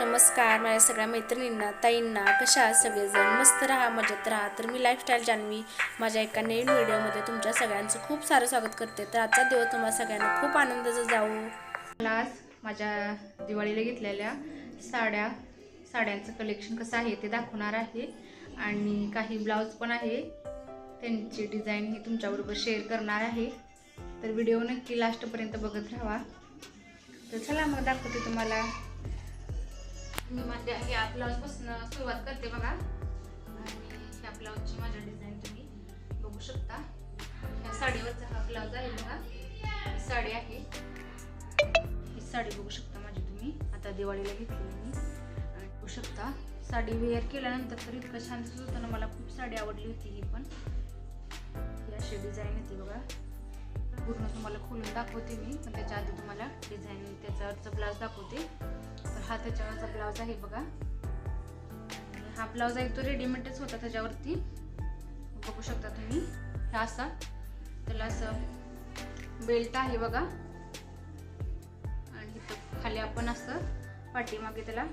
नमस्कार माझ्या सगळ्या मैत्रिणींना ताईंना कशा आहात सगळेजण? मस्त राहा मजेत राहा. तर मी लाईफस्टाईल जान्हवी माझ्या एका नवीन व्हिडिओमध्ये तुमच्या सगळ्यांचं खूप सारं स्वागत करते. तर आजचा दिवस तुम्हाला सगळ्यांना खूप आनंदाचा जाऊ मला आज माझ्या दिवाळीला घेतलेल्या साड्या साड्यांचं कलेक्शन कसं आहे ते दाखवणार आहे. आणि काही ब्लाऊज पण आहे. त्यांची डिझाईन ही तुमच्याबरोबर शेअर करणार आहे. तर व्हिडिओ नक्की लास्टपर्यंत बघत राहा. तर चला मग दाखवते तुम्हाला. मी माझ्या ह्या ब्लाऊजपासून सुरुवात करते बघा. आणि ह्या ब्लाऊजची माझ्या डिझाईन तुम्ही बघू शकता. ह्या साडीवरचा हा ब्लाऊज आहे बघा. ही साडी आहे. ही साडी बघू शकता माझी तुम्ही. आता दिवाळीला घेतलेली मी. बघू शकता साडी वेअर केल्यानंतर तर इतकं छान दिसत होतं ना मला खूप साडी आवडली होती ही पण. ही अशी डिझाईन होती बघा. पूर्ण तुम्हाला खोलून दाखवते मी. पण त्याच्या आधी तुम्हाला डिझाईन त्याच्यावरचा ब्लाऊज दाखवते. तर हा त्याच्यावरचा ब्लाऊज आहे बघा. हा ब्लाऊज आहे तो रेडीमेडच होता त्याच्यावरती. बघू शकता तुम्ही. हा असा. त्याला असं बेल्ट आहे बघा. आणि खाली आपण असं पाठीमागे त्याला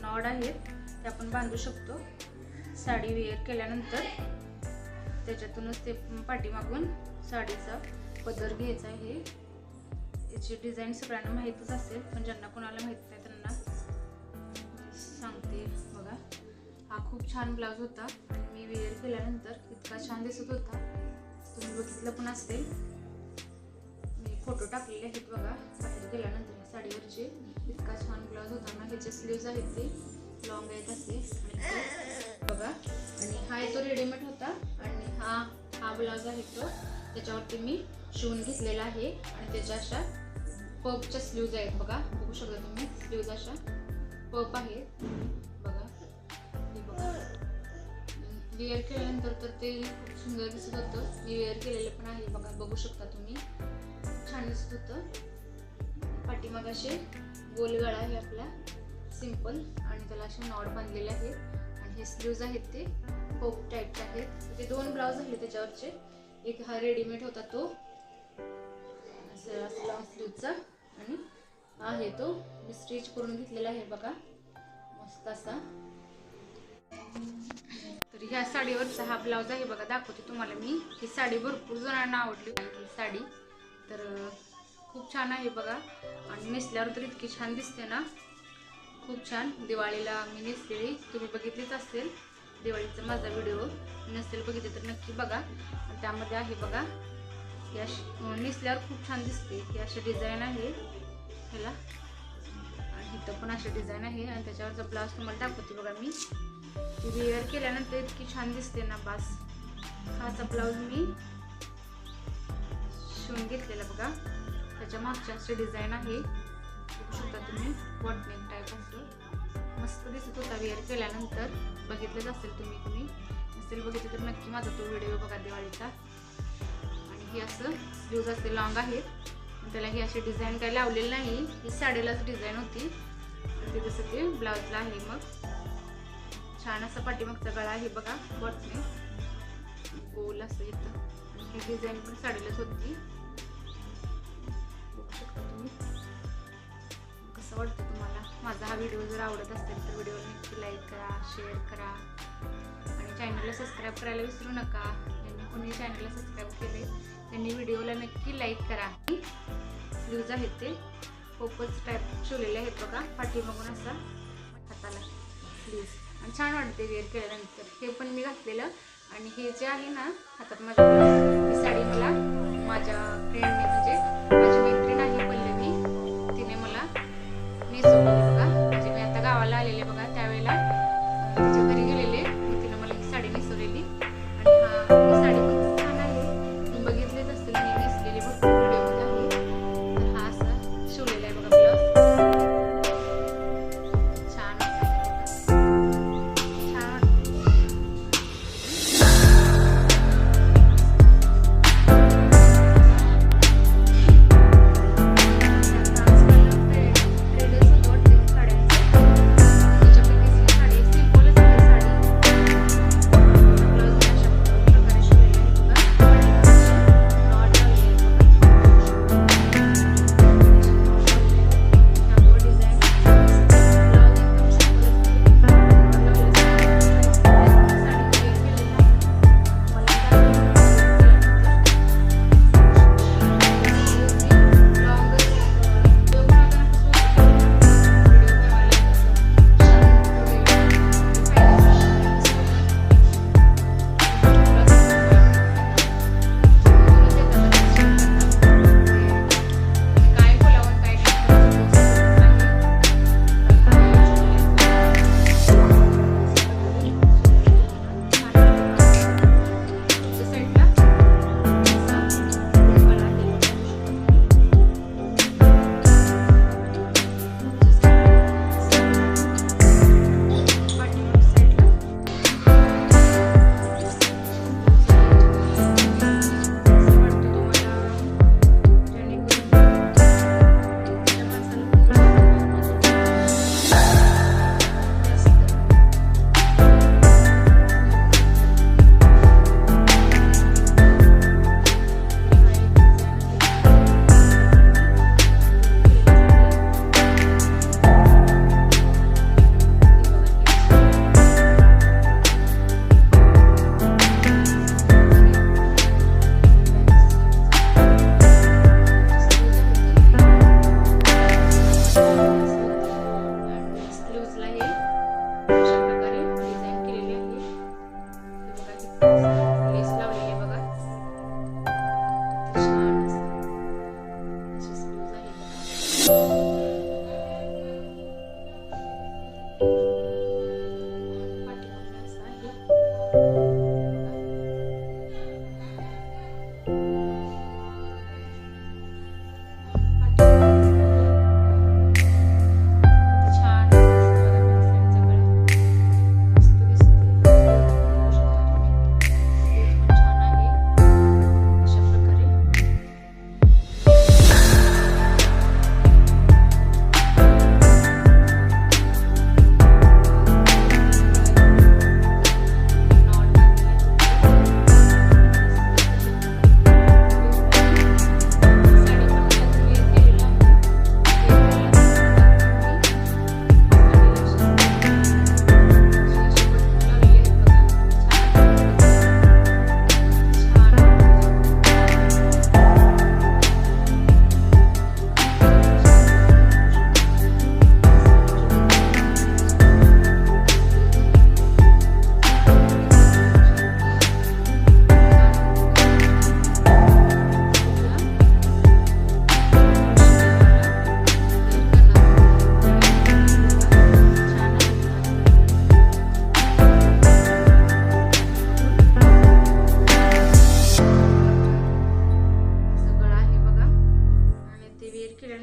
नॉड आहेत. ते आपण बांधू शकतो. साडी वेअर केल्यानंतर त्याच्यातूनच ते पाठीमागून साडीचं पदर घ्यायचा आहे. याची डिझाईन सगळ्यांना माहीतच असेल पण ज्यांना कोणाला माहीत नाही त्यांना सांगते बघा. हा खूप छान ब्लाऊज होता. आणि मी वेअर केल्यानंतर इतका छान दिसत होता. तुम्ही बघितलं पण असेल. मी फोटो टाकलेले आहेत बघा. बाहेर गेल्यानंतर या साडीवरचे. इतका छान ब्लाऊज होता ना ह्याचे स्लीव्ज आहेत ते. लॉंग आहेत असे. आणि बघा. आणि हा आहे तो रेडीमेड होता. आणि हा हा ब्लाऊज आहे तो. त्याच्यावरती मी शिवून घेतलेला आहे. आणि त्याच्या अशा पपच्या स्लीव्ज आहेत. बघा बघू शकता तुम्ही स्लीव्ज अशा पप आहेत. बघा हे बघा. वेअर केल्यानंतर तर ते खूप सुंदर दिसत होतं. मी वेअर केलेलं पण आहे. बघा बघू शकता तुम्ही. छान दिसत होतं. पाठीमाग असे गोलगळा आहे आपला. सिंपल आणि त्याला असे नॉड बांधलेले आहेत. आणि हे स्लीव्ज आहेत ते. पोप टाईपचे आहेत. ते दोन ब्लाऊज आहेत त्याच्यावरचे. एक हा रेडीमेड होता तो. लॉंग स्लीवचा आणि आहे तो. मी स्टिच करून घेतलेला आहे बघा. मस्त असा. तर ह्या साडीवरचा हा ब्लाऊज आहे बघा. दाखवते तुम्हाला मी. ही साडी भरपूर जणांना आवडली ही साडी. तर खूप छान आहे बघा. आणि नेसल्यावर तर इतकी छान दिसते ना. खूप छान. दिवाळीला मी नेसलेली. तुम्ही बघितलीच असेल. दिवाळीचा माझा व्हिडिओ नसेल बघितले तर नक्की बघा. त्यामध्ये आहे बघा. या नेसल्यावर खूप छान दिसते. ही अशी डिझाईन आहे. ह्याला. आणि इथं पण अशी डिझाईन आहे. आणि त्याच्यावरचा ब्लाऊज तुम्हाला दाखवते बघा मी. ती वेअर केल्यानंतर इतकी छान दिसते ना बास. हाचा ब्लाऊज मी शिवून घेतलेला बघा. त्याच्या मागच्या अशी डिझाईन आहे. बघू शकता तुम्ही वॉटनेक टाईप असं. मस्त दिसत होता वेअर केल्यानंतर. बघितलंच असेल तुम्ही तुम्ही. नसेल बघितलं तर नक्की माझा तो व्हिडिओ बघा दिवाळीचा. ही असं ब्लूज असते लॉंग आहेत. त्याला ही अशी डिझाईन काही लावलेली नाही. ही साडीलाच डिझाईन होती. आणि ते जसं ते ब्लाऊजला आहे मग. छान असा पाठीमागचा गळा आहे बघा बॉटने. गोल असं येतं ही डिझाईन पण साडीलाच होती. बघू शकता तुम्ही. कसं वाटतं तुम्हाला? माझा हा व्हिडिओ जर आवडत असेल तर व्हिडिओला नक्की लाईक करा शेअर करा. आणि चॅनलला सबस्क्राईब करायला विसरू नका. ज्यांनी कोणी चॅनलला सबस्क्राईब केले. त्यांनी व्हिडिओला नक्की लाईक करा. ब्लूज आहेत ते. पोपच टाईप शिवलेले आहेत बघा. पाठीमागून असा हाताला. ब्लूज आणि छान वाटते वेअर केल्यानंतर. हे पण मी घातलेलं. आणि हे जे आहे ना हातात माझ्या ही साडी मला माझ्या फ्रेंडने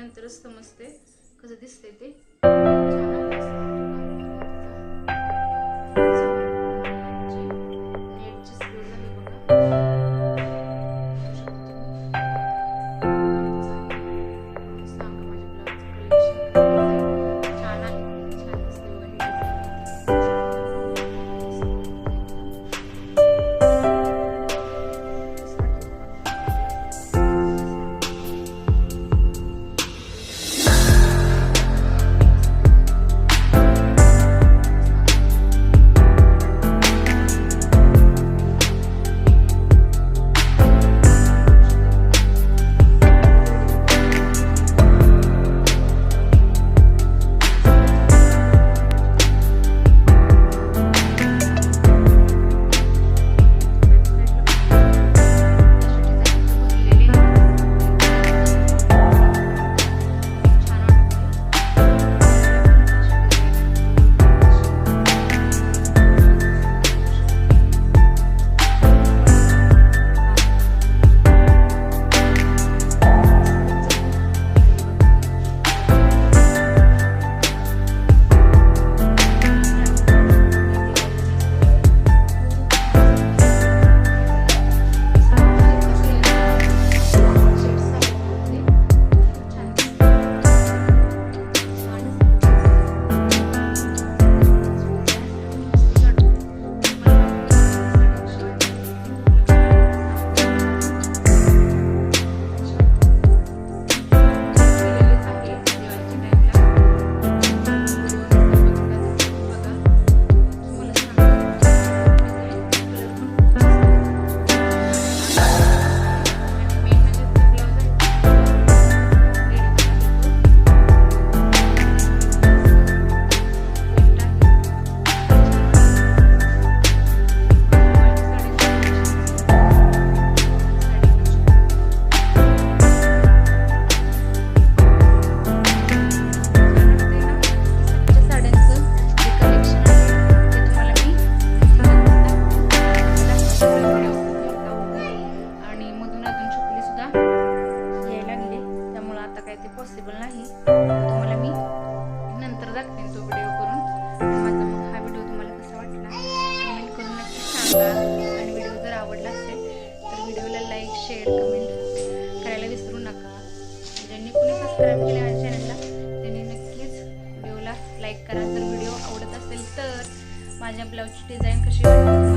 केल्यानंतरच समजते कसं दिसते ते. सबस्क्राईब केले माझ्या चॅनलला त्यांनी नक्कीच व्हिडिओला लाईक करा. जर व्हिडिओ आवडत असेल तर माझ्या ब्लाऊजची डिझाईन कशी वाटली